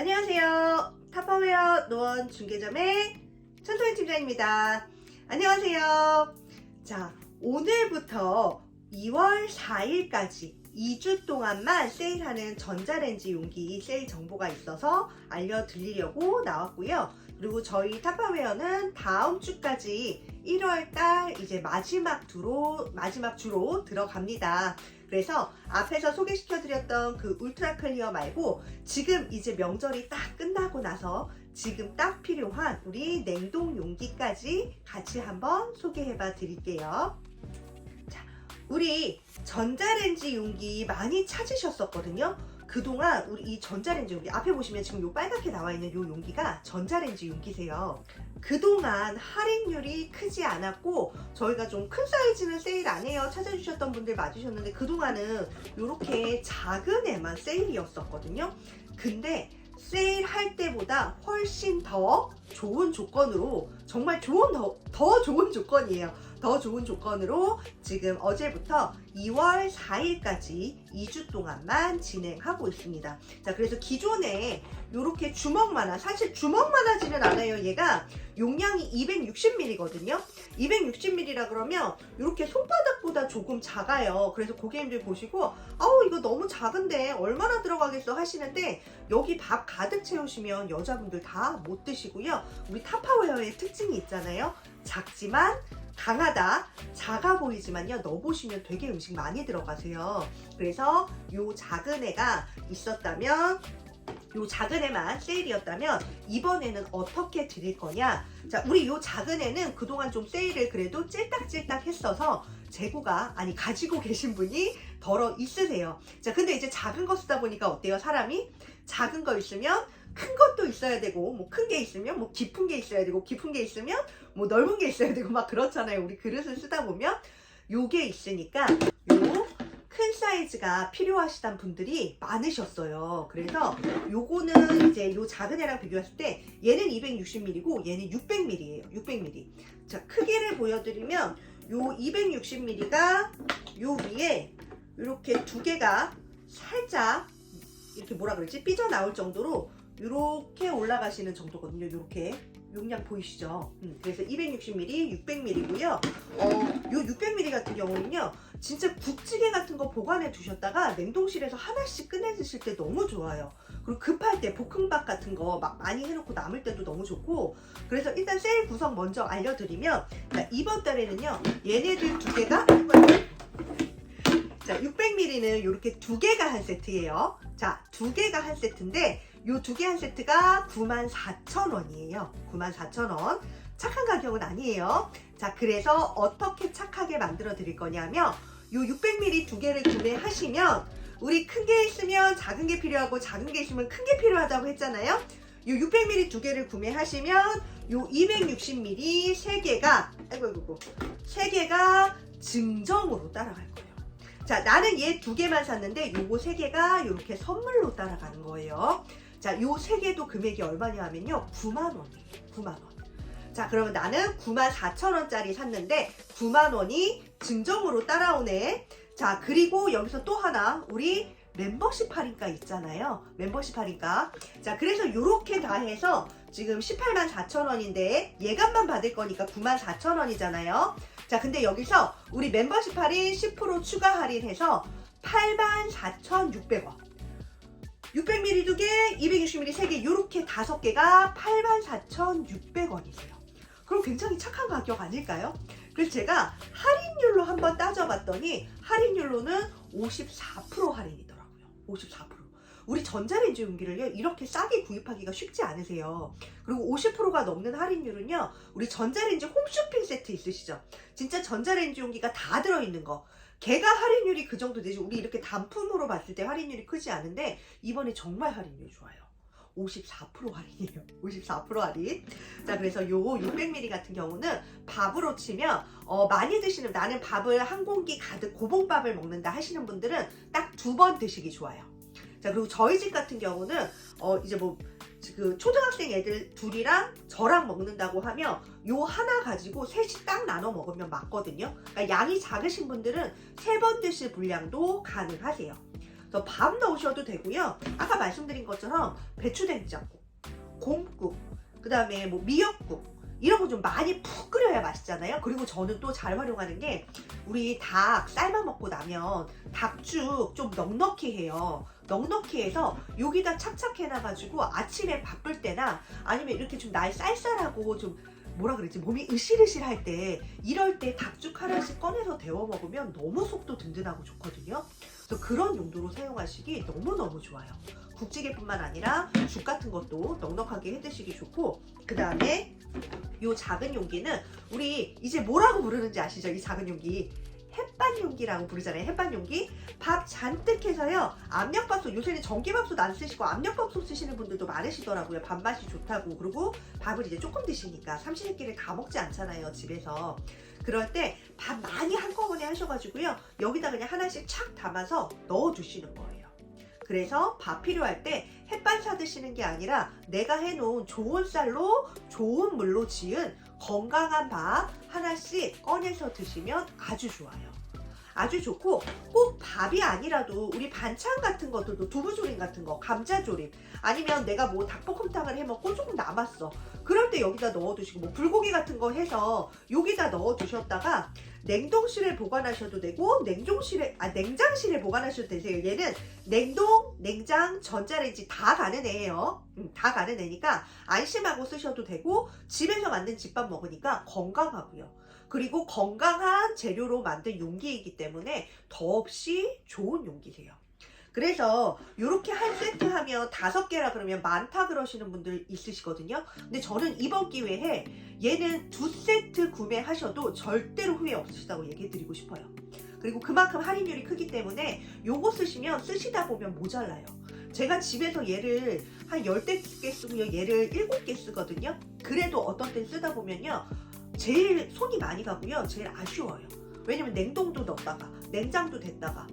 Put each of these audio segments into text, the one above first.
안녕하세요. 타파웨어 노원 중개점의 천소연 팀장입니다. 안녕하세요. 자, 오늘부터 2월 4일까지 2주 동안만 세일하는 전자레인지 용기 세일 정보가 있어서 알려드리려고 나왔고요. 그리고 저희 타파웨어는 다음 주까지 1월 달 이제 마지막 주로 마지막 주로 들어갑니다. 그래서 앞에서 소개시켜드렸던 그 울트라 클리어 말고 지금 이제 명절이 딱 끝나고 나서 지금 딱 필요한 우리 냉동 용기까지 같이 한번 소개해봐 드릴게요. 자, 우리 전자레인지 용기 많이 찾으셨었거든요. 그동안 우리 이 전자레인지 용기 앞에 보시면 지금 요 빨갛게 나와 있는 요 용기가 전자레인지 용기세요. 그동안 할인율이 크지 않았고 저희가 좀 큰 사이즈는 세일 안 해요 찾아주셨던 분들 맞으셨는데 그동안은 이렇게 작은 애만 세일이었었거든요. 근데 세일할 때보다 훨씬 더 좋은 조건으로 정말 좋은 더, 더 좋은 조건이에요. 더 좋은 조건으로 지금 어제부터 2월 4일까지 2주 동안만 진행하고 있습니다. 자, 그래서 기존에 이렇게 주먹만한 사실 주먹만하지는 않아요. 얘가 용량이 260ml거든요. 260ml라 그러면 이렇게 손바닥보다 조금 작아요. 그래서 고객님들 보시고 아우 이거 너무 작은데 얼마나 들어가겠어 하시는데 여기 밥 가득 채우시면 여자분들 다 못 드시고요. 우리 타파웨어의 특징이 있잖아요. 작지만 강하다, 작아 보이지만요. 넣어보시면 되게 음식 많이 들어가세요. 그래서 요 작은 애가 있었다면 요 작은 애만 세일이었다면 이번에는 어떻게 드릴 거냐? 자, 우리 요 작은 애는 그동안 좀 세일을 그래도 찔딱찔딱 했어서 재고가 아니 가지고 계신 분이 덜어 있으세요. 자, 근데 이제 작은 거 쓰다 보니까 어때요? 사람이 작은 거 있으면 큰 것도 있어야 되고 뭐 큰 게 있으면 뭐 깊은 게 있어야 되고 깊은 게 있으면 뭐 넓은 게 있어야 되고 막 그렇잖아요. 우리 그릇을 쓰다 보면 요게 있으니까 요 큰 사이즈가 필요하시단 분들이 많으셨어요. 그래서 요거는 이제 요 작은 애랑 비교했을 때 얘는 260ml고 얘는 600ml예요. 600ml. 자, 크기를 보여드리면 요 260ml가 요 위에 이렇게 두 개가 살짝 이렇게 뭐라 그러지? 삐져 나올 정도로 이렇게 올라가시는 정도거든요. 이렇게 용량 보이시죠? 음, 그래서 260ml, 600ml고요. 어, 요 600ml 같은 경우는요. 진짜 국찌개 같은 거 보관해 두셨다가 냉동실에서 하나씩 꺼내 드실 때 너무 좋아요. 그리고 급할 때 볶음밥 같은 거 막 많이 해놓고 남을 때도 너무 좋고 그래서 일단 세일 구성 먼저 알려드리면 자, 이번 달에는요 얘네들 두 개가 자 600ml는 이렇게 두 개가 한 세트예요 자 두 개가 한 세트인데 요 두 개 한 세트가 94,000원이에요 94,000원 착한 가격은 아니에요 자 그래서 어떻게 착하게 만들어 드릴 거냐면 요 600ml 두 개를 구매하시면 우리 큰 게 있으면 작은 게 필요하고 작은 게 있으면 큰 게 필요하다고 했잖아요. 요 600ml 두 개를 구매하시면 요 260ml 세 개가 아이고 아이고 세 개가 증정으로 따라갈 거예요. 자, 나는 얘 두 개만 샀는데 요거 세 개가 이렇게 선물로 따라가는 거예요. 자, 요 세 개도 금액이 얼마냐 하면요. 9만 원이에요. 9만 원. 자, 그러면 나는 9만 4천 원짜리 샀는데 9만 원이 증정으로 따라오네. 자, 그리고 여기서 또 하나 우리 멤버십 할인가 있잖아요. 멤버십 할인가. 자, 그래서 이렇게 다 해서 지금 18만 4천 원인데 예감만 받을 거니까 9만 4천 원이잖아요. 자, 근데 여기서 우리 멤버십 할인 10% 추가 할인해서 8만 4,600원. 600ml 두 개, 260ml 세 개, 이렇게 다섯 개가 84,600원이세요. 그럼 굉장히 착한 가격 아닐까요? 그래서 제가 할인율로 한번 따져봤더니 할인율로는 54% 할인이더라고요. 54%. 우리 전자레인지 용기를요 이렇게 싸게 구입하기가 쉽지 않으세요. 그리고 50%가 넘는 할인율은요 우리 전자레인지 홈쇼핑 세트 있으시죠? 진짜 전자레인지 용기가 다 들어있는 거. 걔가 할인율이 그 정도 되지 우리 이렇게 단품으로 봤을 때 할인율이 크지 않은데 이번에 정말 할인율이 좋아요. 54% 할인이에요. 54% 할인. 자, 그래서 요 600ml 같은 경우는 밥으로 치면 어, 많이 드시는 나는 밥을 한 공기 가득 고봉밥을 먹는다 하시는 분들은 딱 두 번 드시기 좋아요. 자, 그리고 저희 집 같은 경우는 어, 이제 뭐 그 초등학생 애들 둘이랑 저랑 먹는다고 하면 요 하나 가지고 셋이 딱 나눠 먹으면 맞거든요. 그러니까 양이 작으신 분들은 세 번 드실 분량도 가능하세요. 그래서 밥 넣으셔도 되고요. 아까 말씀드린 것처럼 배추된장국, 곰국, 그 다음에 뭐 미역국 이런 거 좀 많이 푹 끓여야 맛있잖아요. 그리고 저는 또 잘 활용하는 게 우리 닭 삶아 먹고 나면 닭죽 좀 넉넉히 해요. 넉넉히 해서 여기다 착착 해 놔가지고 아침에 바쁠 때나 아니면 이렇게 좀 날 쌀쌀하고 좀 뭐라 그랬지 몸이 으실으실 할 때 이럴 때 닭죽 하나씩 꺼내서 데워 먹으면 너무 속도 든든하고 좋거든요. 그래서 그런 용도로 사용하시기 너무너무 좋아요. 국찌개뿐만 아니라 죽 같은 것도 넉넉하게 해 드시기 좋고 그 다음에 요 작은 용기는 우리 이제 뭐라고 부르는지 아시죠? 이 작은 용기 햇반 용기라고 부르잖아요. 햇반 용기 밥 잔뜩 해서요. 압력밥솥 요새는 전기밥솥 안 쓰시고 압력밥솥 쓰시는 분들도 많으시더라고요. 밥맛이 좋다고 그리고 밥을 이제 조금 드시니까 삼시세끼를 다 먹지 않잖아요. 집에서 그럴 때 밥 많이 한꺼번에 하셔가지고요. 여기다 그냥 하나씩 착 담아서 넣어 두시는 거예요. 그래서 밥 필요할 때 햇반 사 드시는 게 아니라 내가 해놓은 좋은 쌀로 좋은 물로 지은 건강한 밥 하나씩 꺼내서 드시면 아주 좋아요. 아주 좋고 꼭 밥이 아니라도 우리 반찬 같은 것들도 두부조림 같은 거, 감자조림 아니면 내가 뭐 닭볶음탕을 해 먹고 조금 남았어. 그럴 때 여기다 넣어 두시고 뭐 불고기 같은 거 해서 여기다 넣어 두셨다가 냉동실에 보관하셔도 되고 냉동실에 아 냉장실에 보관하셔도 되세요. 얘는 냉동, 냉장, 전자레인지 다 가는 애예요. 음, 다 가는 애니까 안심하고 쓰셔도 되고 집에서 만든 집밥 먹으니까 건강하고요. 그리고 건강한 재료로 만든 용기이기 때문에 더없이 좋은 용기세요. 그래서 이렇게 한 세트 하면 다섯 개라 그러면 많다 그러시는 분들 있으시거든요. 근데 저는 이번 기회에 얘는 두 세트 구매하셔도 절대로 후회 없으시다고 얘기해 드리고 싶어요. 그리고 그만큼 할인율이 크기 때문에 요거 쓰시면 쓰시다 보면 모자라요. 제가 집에서 얘를 한 10개 쓰고요. 얘를 7개 쓰거든요. 그래도 어떤 때 쓰다 보면요. 제일 손이 많이 가고요. 제일 아쉬워요. 왜냐면 냉동도 넣었다가 냉장도 됐다가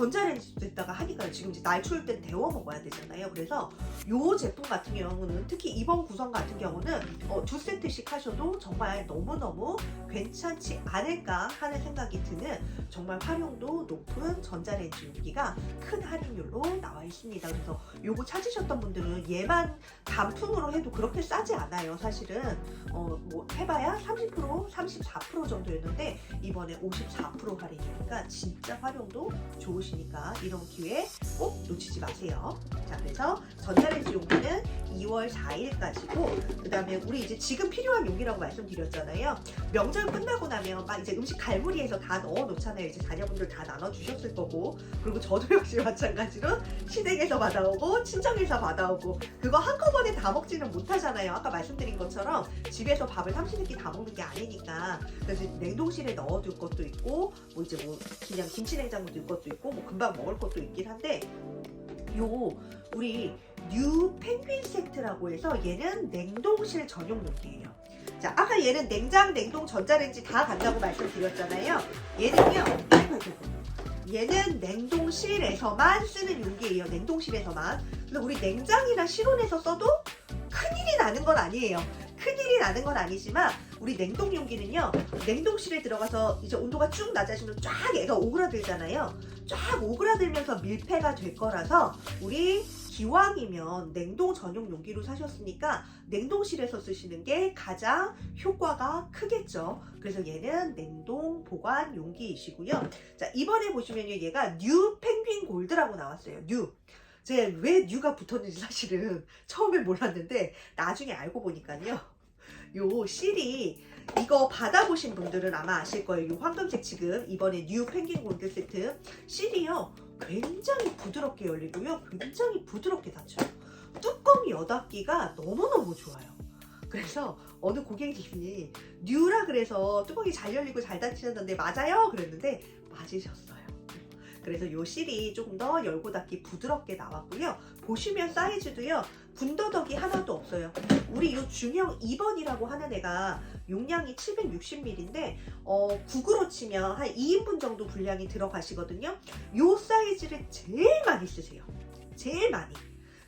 전자레인지도 됐다가 하니까 지금 이제 날 추울 땐 데워 먹어야 되잖아요. 그래서 요 제품 같은 경우는 특히 이번 구성 같은 경우는 어, 두 세트씩 하셔도 정말 너무너무 괜찮지 않을까 하는 생각이 드는 정말 활용도 높은 전자레인지 용기가 큰 할인율로 나와 있습니다. 그래서 요거 찾으셨던 분들은 얘만 단품으로 해도 그렇게 싸지 않아요. 사실은 어, 뭐 해봐야 30% 34% 정도였는데 이번에 54% 할인이니까 진짜 활용도 좋으시 니까 이런 기회 꼭 놓치지 마세요. 자 그래서 전자레인지 용기는 2월 4일까지고 그 다음에 우리 이제 지금 필요한 용기라고 말씀드렸잖아요. 명절 끝나고 나면 막 이제 음식 갈무리해서 다 넣어 놓잖아요. 이제 자녀분들 다 나눠 주셨을 거고 그리고 저도 역시 마찬가지로 시댁에서 받아오고 친정에서 받아오고 그거 한꺼번에 다 먹지는 못하잖아요. 아까 말씀드린 것처럼 집에서 밥을 삼시세끼 다 먹는 게 아니니까 그래서 냉동실에 넣어둘 것도 있고 뭐 이제 뭐 그냥 김치 냉장고 둘 것도 있고 뭐 금방 먹을 것도 있긴 한데 요 우리 뉴 펭귄 세트라고 해서 얘는 냉동실 전용 용기예요. 자, 아까 얘는 냉장, 냉동, 전자레인지 다 간다고 말씀드렸잖아요. 얘는요. 얘는 냉동실에서만 쓰는 용기예요. 냉동실에서만. 그래서 우리 냉장이나 실온에서 써도 큰일이 나는 건 아니에요. 큰일이 나는 건 아니지만 우리 냉동 용기는요. 냉동실에 들어가서 이제 온도가 쭉 낮아지면 쫙 얘가 오그라들잖아요. 쫙 오그라들면서 밀폐가 될 거라서 우리 기왕이면 냉동 전용 용기로 사셨으니까 냉동실에서 쓰시는 게 가장 효과가 크겠죠. 그래서 얘는 냉동 보관 용기이시고요. 자, 이번에 보시면요. 얘가 뉴 펭귄 골드라고 나왔어요. 뉴. 제가 왜 뉴가 붙었는지 사실은 처음에 몰랐는데 나중에 알고 보니까요. 요 실이 이거 받아보신 분들은 아마 아실 거예요. 이 황금색 지금 이번에 뉴 펭귄 골드 세트 실이요. 굉장히 부드럽게 열리고요. 굉장히 부드럽게 닫혀요. 뚜껑 여닫기가 너무너무 좋아요. 그래서 어느 고객님이 뉴라 그래서 뚜껑이 잘 열리고 잘 닫히셨는데 맞아요? 그랬는데 맞으셨어요. 그래서 요 실이 조금 더 열고 닫기 부드럽게 나왔고요. 보시면 사이즈도요. 군더더기 하나도 없어요. 우리 요 중형 2번이라고 하는 애가 용량이 760ml인데 어, 국으로 치면 한 2인분 정도 분량이 들어가시거든요. 요 사이즈를 제일 많이 쓰세요. 제일 많이.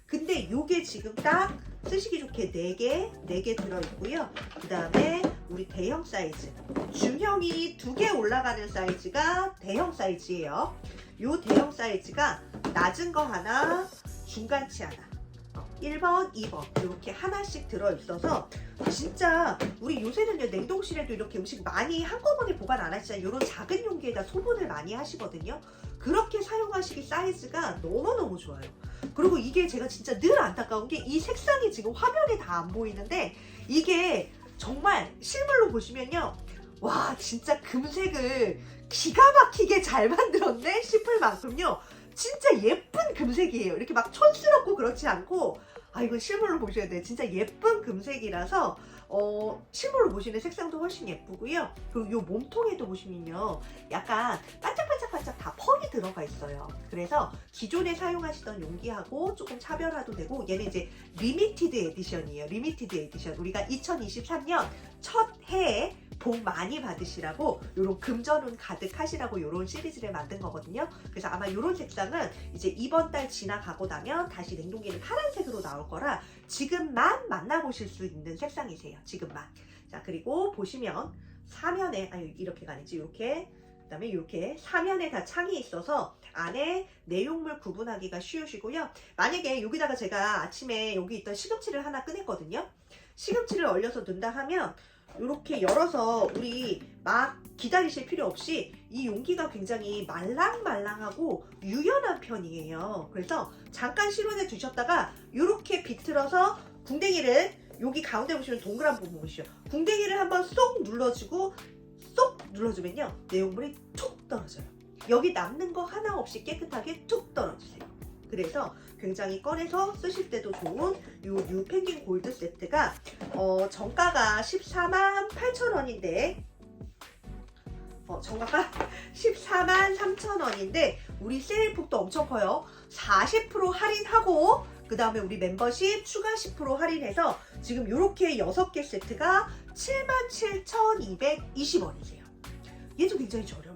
근데 요게 지금 딱 쓰시기 좋게 4개, 4개 들어있고요. 그 다음에 우리 대형 사이즈. 중형이 두개 올라가는 사이즈가 대형 사이즈예요. 요 대형 사이즈가 낮은 거 하나, 중간치 하나. 어, 1번, 2번 이렇게 하나씩 들어있어서 진짜 우리 요새는요 냉동실에도 이렇게 음식 많이 한꺼번에 보관 안 하시잖아요. 이런 작은 용기에다 소분을 많이 하시거든요. 그렇게 사용하시기 사이즈가 너무너무 좋아요. 그리고 이게 제가 진짜 늘 안타까운 게 이 색상이 지금 화면에 다 안 보이는데 이게 정말 실물로 보시면요. 와 진짜 금색을 기가 막히게 잘 만들었네 싶을 만큼요 진짜 예쁜 금색이에요. 이렇게 막 촌스럽고 그렇지 않고 아 이건 실물로 보셔야 돼요. 진짜 예쁜 금색이라서 어 실물로 보시는 색상도 훨씬 예쁘고요. 그리고 요 몸통에도 보시면요. 약간 반짝반짝반짝 다 펄이 들어가 있어요. 그래서 기존에 사용하시던 용기하고 조금 차별화도 되고 얘는 이제 리미티드 에디션이에요. 리미티드 에디션. 우리가 2023년 첫 복 많이 받으시라고 요런 금전운 가득하시라고 요런 시리즈를 만든 거거든요 그래서 아마 요런 색상은 이제 이번 달 지나가고 나면 다시 냉동기는 파란색으로 나올 거라 지금만 만나보실 수 있는 색상이세요. 지금만. 자, 그리고 보시면 사면에, 아니, 이렇게가 아니지, 이렇게. 그 다음에 이렇게 사면에 다 창이 있어서 안에 내용물 구분하기가 쉬우시고요. 만약에 여기다가 제가 아침에 여기 있던 시금치를 하나 꺼냈거든요. 시금치를 얼려서 넣는다 하면 이렇게 열어서 우리 막 기다리실 필요 없이 이 용기가 굉장히 말랑말랑하고 유연한 편이에요. 그래서 잠깐 실온에 두셨다가 이렇게 비틀어서 궁뎅이를 여기 가운데 보시면 동그란 부분 보시죠. 궁뎅이를 한번 쏙 눌러주고 쏙 눌러주면요. 내용물이 툭 떨어져요. 여기 남는 거 하나 없이 깨끗하게 툭 떨어지세요. 그래서 굉장히 꺼내서 쓰실 때도 좋은 요 뉴penguin 골드 세트가 어, 정가가 14만 8천 원인데 어, 정가가 14만 3천 원인데 우리 세일 폭도 엄청 커요. 40% 할인하고 그 다음에 우리 멤버십 추가 10% 할인해서 지금 이렇게 6개 세트가 77,220원이세요. 얘도 굉장히 저렴하죠.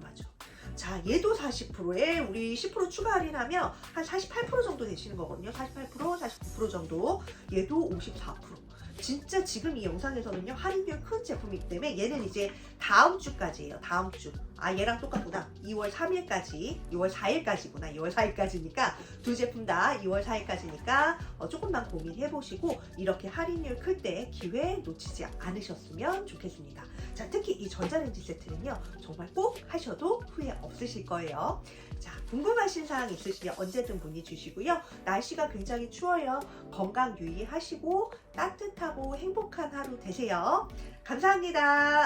자, 얘도 40%에 우리 10% 추가 할인하면 한 48% 정도 되시는 거거든요. 48%, 49% 정도. 얘도 54%. 진짜 지금 이 영상에서는요 할인율 큰 제품이기 때문에 얘는 이제 다음 주까지예요 다음 주. 아 얘랑 똑같구나. 2월 3일까지 2월 4일까지구나. 2월 4일까지니까 두 제품 다 2월 4일까지니까 어, 조금만 고민해 보시고 이렇게 할인율 클 때 기회 놓치지 않으셨으면 좋겠습니다. 자 특히 이 전자레인지 세트는요 정말 꼭 하셔도 후회 없으실 거예요 자 궁금하신 사항 있으시면 언제든 문의 주시고요. 날씨가 굉장히 추워요. 건강 유의하시고 따뜻하고 행복한 하루 되세요. 감사합니다